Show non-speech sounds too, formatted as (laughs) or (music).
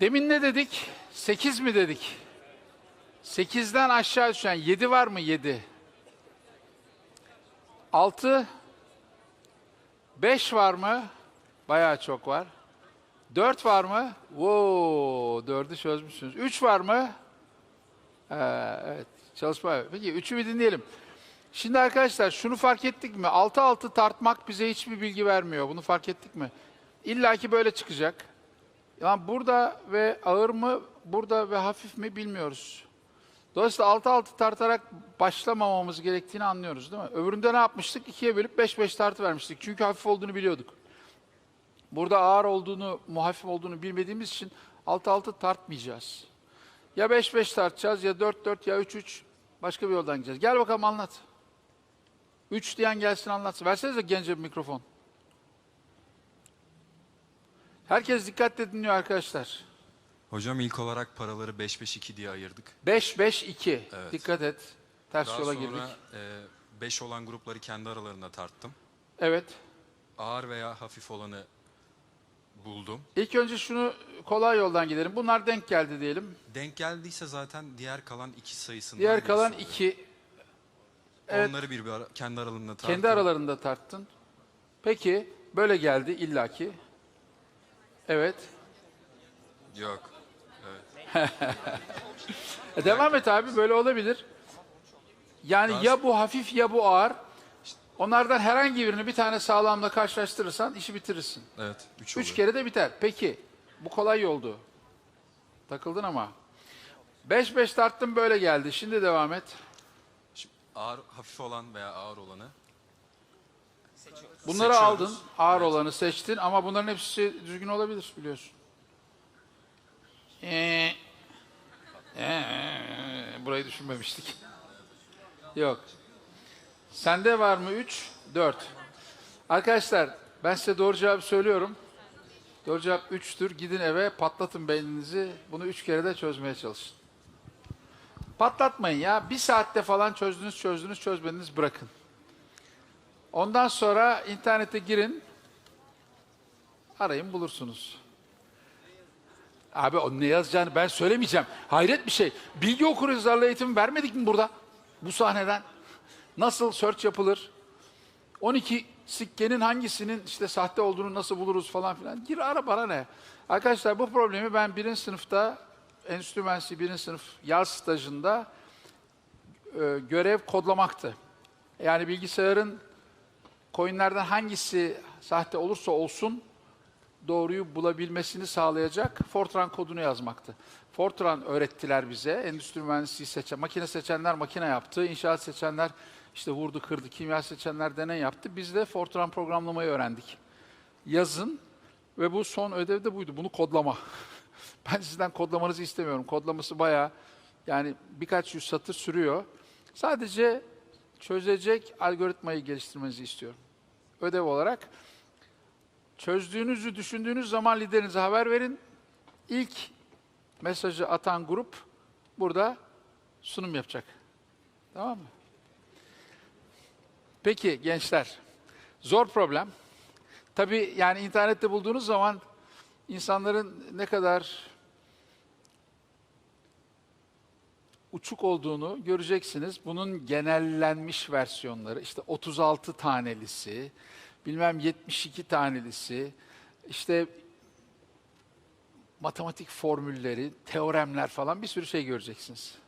Demin ne dedik? 8 mi dedik? 8'den aşağı düşen 7 var mı 7? 6 5 var mı? Bayağı çok var. 4 var mı? Wow, 4'ü çözmüşsünüz. 3 var mı? Ee, evet, çalışma. Peki 3'ü bir dinleyelim. Şimdi arkadaşlar şunu fark ettik mi? 6-6 tartmak bize hiçbir bilgi vermiyor. Bunu fark ettik mi? İlla ki böyle çıkacak. Yani burada ve ağır mı, burada ve hafif mi bilmiyoruz. Dolayısıyla 6-6 tartarak başlamamamız gerektiğini anlıyoruz değil mi? Öbüründe ne yapmıştık? 2'ye bölüp 5-5 tartı vermiştik. Çünkü hafif olduğunu biliyorduk. Burada ağır olduğunu, muhafif olduğunu bilmediğimiz için 6-6 tartmayacağız. Ya 5-5 tartacağız ya 4-4 ya 3-3 başka bir yoldan gideceğiz. Gel bakalım anlat. 3 diyen gelsin anlatsın. Versenize gence bir mikrofon. Herkes dikkatle dinliyor arkadaşlar. Hocam ilk olarak paraları 5-5-2 diye ayırdık. 5-5-2. Evet. Dikkat et. Ters Daha yola sonra girdik. 5 olan grupları kendi aralarında tarttım. Evet. Ağır veya hafif olanı buldum. İlk önce şunu kolay yoldan gidelim. Bunlar denk geldi diyelim. Denk geldiyse zaten diğer kalan iki sayısından Diğer birisi kalan oluyor. 2. evet. Onları bir, bir ara- kendi aralarında tarttım. Kendi aralarında tarttın. Peki böyle geldi illaki. Evet. Yok. E, (laughs) devam et abi böyle olabilir. Yani ya bu hafif ya bu ağır. Onlardan herhangi birini bir tane sağlamla karşılaştırırsan işi bitirirsin. Evet. 3 Üç kere de biter. Peki bu kolay yoldu. Takıldın ama. 5-5 tarttın böyle geldi. Şimdi devam et. Ağır, hafif olan veya ağır olanı. Bunları Seçiyoruz. aldın. Ağır olanı seçtin ama bunların hepsi düzgün olabilir biliyorsun. Ee, ee, burayı düşünmemiştik. Yok. Sende var mı 3? 4. Arkadaşlar ben size doğru cevabı söylüyorum. Doğru cevap 3'tür. Gidin eve patlatın beyninizi. Bunu 3 kere de çözmeye çalışın. Patlatmayın ya. Bir saatte falan çözdünüz çözdünüz çözmediniz bırakın. Ondan sonra internete girin. Arayın bulursunuz. Abi o ne yazacağını ben söylemeyeceğim. Hayret bir şey. Bilgi okur yazarlı eğitimi vermedik mi burada? Bu sahneden. Nasıl search yapılır? 12 sikkenin hangisinin işte sahte olduğunu nasıl buluruz falan filan. Gir ara bana ne? Arkadaşlar bu problemi ben birinci sınıfta endüstri mühendisliği birinci sınıf yaz stajında e, görev kodlamaktı. Yani bilgisayarın coinlerden hangisi sahte olursa olsun doğruyu bulabilmesini sağlayacak Fortran kodunu yazmaktı. Fortran öğrettiler bize. Endüstri mühendisliği seçen, makine seçenler makine yaptı, inşaat seçenler işte vurdu kırdı, kimya seçenler deney yaptı. Biz de Fortran programlamayı öğrendik. Yazın ve bu son ödev de buydu. Bunu kodlama. (laughs) ben sizden kodlamanızı istemiyorum. Kodlaması bayağı yani birkaç yüz satır sürüyor. Sadece çözecek algoritmayı geliştirmenizi istiyorum. Ödev olarak çözdüğünüzü düşündüğünüz zaman liderinize haber verin. İlk mesajı atan grup burada sunum yapacak. Tamam mı? Peki gençler, zor problem. Tabii yani internette bulduğunuz zaman insanların ne kadar uçuk olduğunu göreceksiniz. Bunun genellenmiş versiyonları işte 36 tanelisi, bilmem 72 tanelisi, işte matematik formülleri, teoremler falan bir sürü şey göreceksiniz.